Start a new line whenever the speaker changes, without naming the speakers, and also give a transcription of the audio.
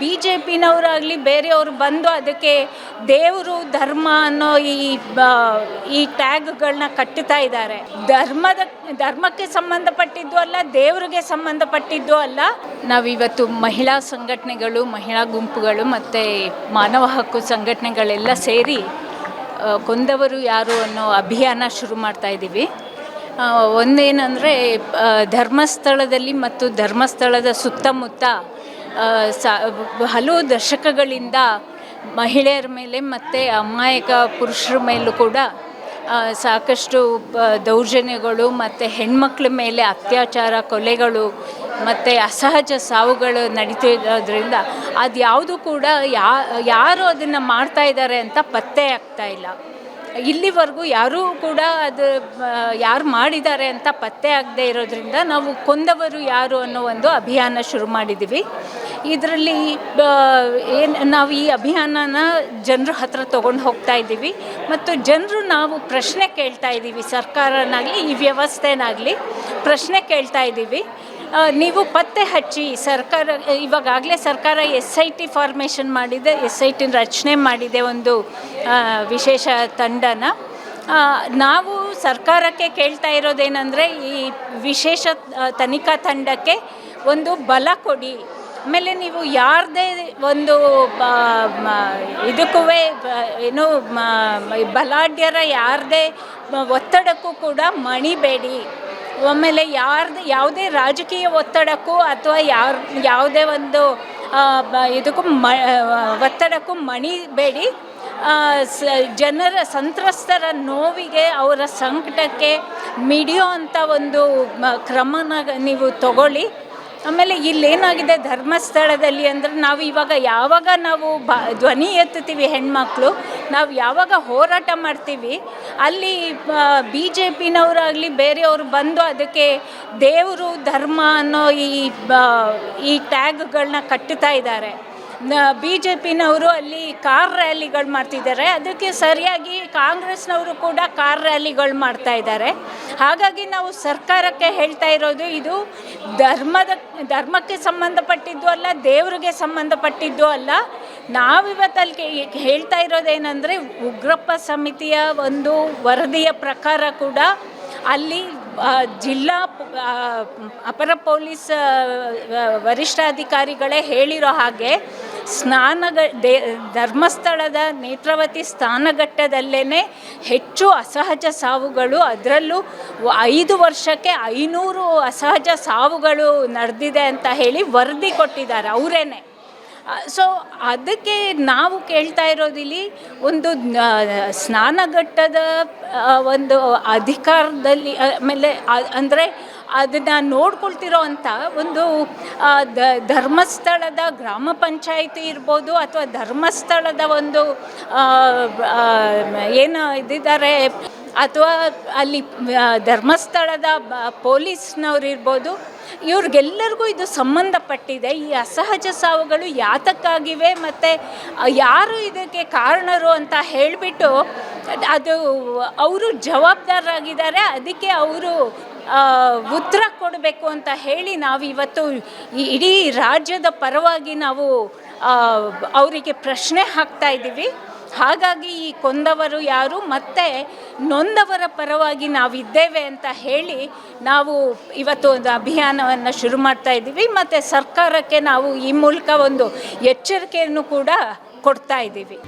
B J ಪಿನವರಾಗಲಿ ಬೇರೆಯವರು ಬಂದು ಅದಕ್ಕೆ ದೇವರು ಧರ್ಮ ಅನ್ನೋ ಈ ಈ ಟ್ಯಾಗ್ಗಳನ್ನ ಕಟ್ಟುತ್ತಾ ಇದ್ದಾರೆ. ಧರ್ಮದ, ಧರ್ಮಕ್ಕೆ ಸಂಬಂಧಪಟ್ಟಿದ್ದು ಅಲ್ಲ, ದೇವರಿಗೆ ಸಂಬಂಧಪಟ್ಟಿದ್ದು ಅಲ್ಲ. ನಾವಿವತ್ತು ಮಹಿಳಾ ಸಂಘಟನೆಗಳು, ಮಹಿಳಾ ಗುಂಪುಗಳು ಮತ್ತು ಮಾನವ ಹಕ್ಕು ಸಂಘಟನೆಗಳೆಲ್ಲ ಸೇರಿ ಕೊಂದವರು ಯಾರು ಅನ್ನೋ ಅಭಿಯಾನ ಶುರು ಮಾಡ್ತಾ ಇದ್ದೀವಿ. ಒಂದೇನಂದರೆ ಧರ್ಮಸ್ಥಳದಲ್ಲಿ ಮತ್ತು ಧರ್ಮಸ್ಥಳದ ಸುತ್ತಮುತ್ತ ಸ ಹಲವು ದಶಕಗಳಿಂದ ಮಹಿಳೆಯರ ಮೇಲೆ ಮತ್ತು ಅಮಾಯಕ ಪುರುಷರ ಮೇಲೂ ಕೂಡ ಸಾಕಷ್ಟು ದೌರ್ಜನ್ಯಗಳು ಮತ್ತು ಹೆಣ್ಮಕ್ಳ ಮೇಲೆ ಅತ್ಯಾಚಾರ, ಕೊಲೆಗಳು ಮತ್ತು ಅಸಹಜ ಸಾವುಗಳು ನಡೀತಿರೋದ್ರಿಂದ ಅದು ಯಾವುದು ಕೂಡ ಯಾ, ಯಾರು ಅದನ್ನು ಮಾಡ್ತಾ ಇದ್ದಾರೆ ಅಂತ ಪತ್ತೆ ಆಗ್ತಾ ಇಲ್ಲ. ಇಲ್ಲಿವರೆಗೂ ಯಾರೂ ಕೂಡ ಅದು ಯಾರು ಮಾಡಿದ್ದಾರೆ ಅಂತ ಪತ್ತೆ ಆಗದೆ ಇರೋದ್ರಿಂದ ನಾವು ಕೊಂದವರು ಯಾರು ಅನ್ನೋ ಒಂದು ಅಭಿಯಾನ ಶುರು ಮಾಡಿದ್ದೀವಿ. ಇದರಲ್ಲಿ ಏನು, ನಾವು ಈ ಅಭಿಯಾನನ ಜನರ ಹತ್ರ ತೊಗೊಂಡು ಹೋಗ್ತಾ ಇದ್ದೀವಿ. ಮತ್ತು ಜನರು ನಾವು ಪ್ರಶ್ನೆ ಕೇಳ್ತಾ ಇದ್ದೀವಿ, ಸರ್ಕಾರನಾಗಲಿ, ಈ ವ್ಯವಸ್ಥೆನಾಗಲಿ ಪ್ರಶ್ನೆ ಕೇಳ್ತಾ ಇದ್ದೀವಿ. ನೀವು ಪತ್ತೆ ಹಚ್ಚಿ ಸರ್ಕಾರ ಇವಾಗಲೇ ಸರ್ಕಾರ ಎಸ್ ಐ ಟಿ ಫಾರ್ಮೇಷನ್ ಮಾಡಿದೆ, ಎಸ್ ಐ ಟಿ ರಚನೆ ಮಾಡಿದೆ ಒಂದು ವಿಶೇಷ ತಂಡನ. ನಾವು ಸರ್ಕಾರಕ್ಕೆ ಕೇಳ್ತಾ ಇರೋದೇನೆಂದರೆ ಈ ವಿಶೇಷ ತನಿಖಾ ತಂಡಕ್ಕೆ ಒಂದು ಬಲ ಕೊಡಿ. ಆಮೇಲೆ ನೀವು ಯಾರದೇ ಒಂದು ಇದಕ್ಕೂ ಏನು ಬಲಾಢ್ಯರ ಯಾರದೇ ಒತ್ತಡಕ್ಕೂ ಕೂಡ ಮಣಿಬೇಡಿ. ಆಮೇಲೆ ಯಾರ್ದು, ಯಾವುದೇ ರಾಜಕೀಯ ಒತ್ತಡಕ್ಕೂ ಅಥವಾ ಯಾರ, ಯಾವುದೇ ಒಂದು ಇದಕ್ಕೂ ಮ ಒತ್ತಡಕ್ಕೂ ಮಣಿಬೇಡಿ ಸ, ಜನರ, ಸಂತ್ರಸ್ತರ ನೋವಿಗೆ ಅವರ ಸಂಕಟಕ್ಕೆ ಮಿಡಿಯೋ ಅಂಥ ಒಂದು ಕ್ರಮನ ನೀವು ತಗೊಳ್ಳಿ. ಆಮೇಲೆ ಇಲ್ಲೇನಾಗಿದೆ ಧರ್ಮಸ್ಥಳದಲ್ಲಿ ಅಂದರೆ ನಾವು ಇವಾಗ ಯಾವಾಗ ನಾವು ಬ ಧ್ವನಿ ಎತ್ತುತ್ತೀವಿ ಹೆಣ್ಮಕ್ಳು, ನಾವು ಯಾವಾಗ ಹೋರಾಟ ಮಾಡ್ತೀವಿ, ಅಲ್ಲಿ ಬಿ ಜೆ ಪಿನವರಾಗಲಿ ಬೇರೆಯವರು ಬಂದು ಅದಕ್ಕೆ ದೇವರು, ಧರ್ಮ ಅನ್ನೋ ಈ ಈ ಟ್ಯಾಗ್ಗಳನ್ನ ಕಟ್ಟುತ್ತಾ ಇದ್ದಾರೆ. ಬಿ ಜೆ ಪಿನವರು ಅಲ್ಲಿ ಕಾರ್ ರ್ಯಾಲಿಗಳು ಮಾಡ್ತಿದ್ದಾರೆ, ಅದಕ್ಕೆ ಸರಿಯಾಗಿ ಕಾಂಗ್ರೆಸ್ನವರು ಕೂಡ ಕಾರ್ ರ್ಯಾಲಿಗಳು ಮಾಡ್ತಾ ಇದ್ದಾರೆ. ಹಾಗಾಗಿ ನಾವು ಸರ್ಕಾರಕ್ಕೆ ಹೇಳ್ತಾ ಇರೋದು ಇದು ಧರ್ಮದ, ಧರ್ಮಕ್ಕೆ ಸಂಬಂಧಪಟ್ಟಿದ್ದು ಅಲ್ಲ, ದೇವರಿಗೆ ಸಂಬಂಧಪಟ್ಟಿದ್ದು ಅಲ್ಲ. ನಾವಿವತ್ತಲ್ಲಿ ಹೇಳ್ತಾ ಇರೋದೇನೆಂದರೆ ಉಗ್ರಪ್ಪ ಸಮಿತಿಯ ಒಂದು ವರದಿಯ ಪ್ರಕಾರ ಕೂಡ ಅಲ್ಲಿ ಜಿಲ್ಲಾ ಅಪರ ಪೊಲೀಸ್ ವರಿಷ್ಠಾಧಿಕಾರಿಗಳೇ ಹೇಳಿರೋ ಹಾಗೆ ಸ್ನಾನಗ ದೇ, ಧರ್ಮಸ್ಥಳದ ನೇತ್ರಾವತಿ ಸ್ನಾನಘಟ್ಟದಲ್ಲೇ ಹೆಚ್ಚು ಅಸಹಜ ಸಾವುಗಳು. ಅದರಲ್ಲೂ ಐದು ವರ್ಷಕ್ಕೆ ಐನೂರು ಅಸಹಜ ಸಾವುಗಳು ನಡೆದಿದೆ ಅಂತ ಹೇಳಿ ವರದಿ ಕೊಟ್ಟಿದ್ದಾರೆ ಅವರೇನೆ. ಸೊ ಅದಕ್ಕೆ ನಾವು ಕೇಳ್ತಾ ಇರೋದಿಲ್ಲಿ ಒಂದು ಸ್ನಾನಘಟ್ಟದ ಒಂದು ಅಧಿಕಾರದಲ್ಲಿ ಆಮೇಲೆ ಅಂದರೆ ಅದನ್ನು ನೋಡ್ಕೊಳ್ತಿರೋ ಅಂಥ ಒಂದು ಧರ್ಮಸ್ಥಳದ ಗ್ರಾಮ ಪಂಚಾಯಿತಿ ಇರ್ಬೋದು ಅಥವಾ ಧರ್ಮಸ್ಥಳದ ಒಂದು ಏನು ಇದಿದ್ದಾರೆ ಅಥವಾ ಅಲ್ಲಿ ಧರ್ಮಸ್ಥಳದ ಪೊಲೀಸ್ನವ್ರು ಇರ್ಬೋದು, ಇವ್ರಿಗೆಲ್ಲರಿಗೂ ಇದು ಸಂಬಂಧಪಟ್ಟಿದೆ. ಈ ಅಸಹಜ ಸಾವುಗಳು ಯಾತಕ್ಕಾಗಿವೆ ಮತ್ತು ಯಾರು ಇದಕ್ಕೆ ಕಾರಣರು ಅಂತ ಹೇಳಿಬಿಟ್ಟು ಅದು, ಅವರು ಜವಾಬ್ದಾರರಾಗಿದ್ದಾರೆ. ಅದಕ್ಕೆ ಅವರು ಉತ್ತರ ಕೊಡಬೇಕು ಅಂತ ಹೇಳಿ ನಾವು ಇವತ್ತು ಇಡೀ ರಾಜ್ಯದ ಪರವಾಗಿ ನಾವು ಅವರಿಗೆ ಪ್ರಶ್ನೆ ಹಾಕ್ತಾ ಇದ್ದೀವಿ. ಹಾಗಾಗಿ ಈ ಕೊಂದವರು ಯಾರು ಮತ್ತೆ ನೊಂದವರ ಪರವಾಗಿ ನಾವಿದ್ದೇವೆ ಅಂತ ಹೇಳಿ ನಾವು ಇವತ್ತು ಒಂದು ಅಭಿಯಾನವನ್ನು ಶುರು ಮಾಡ್ತಾ ಇದ್ದೀವಿ. ಮತ್ತು ಸರ್ಕಾರಕ್ಕೆ ನಾವು ಈ ಮೂಲಕ ಒಂದು ಎಚ್ಚರಿಕೆಯನ್ನು ಕೂಡ ಕೊಡ್ತಾ ಇದ್ದೀವಿ.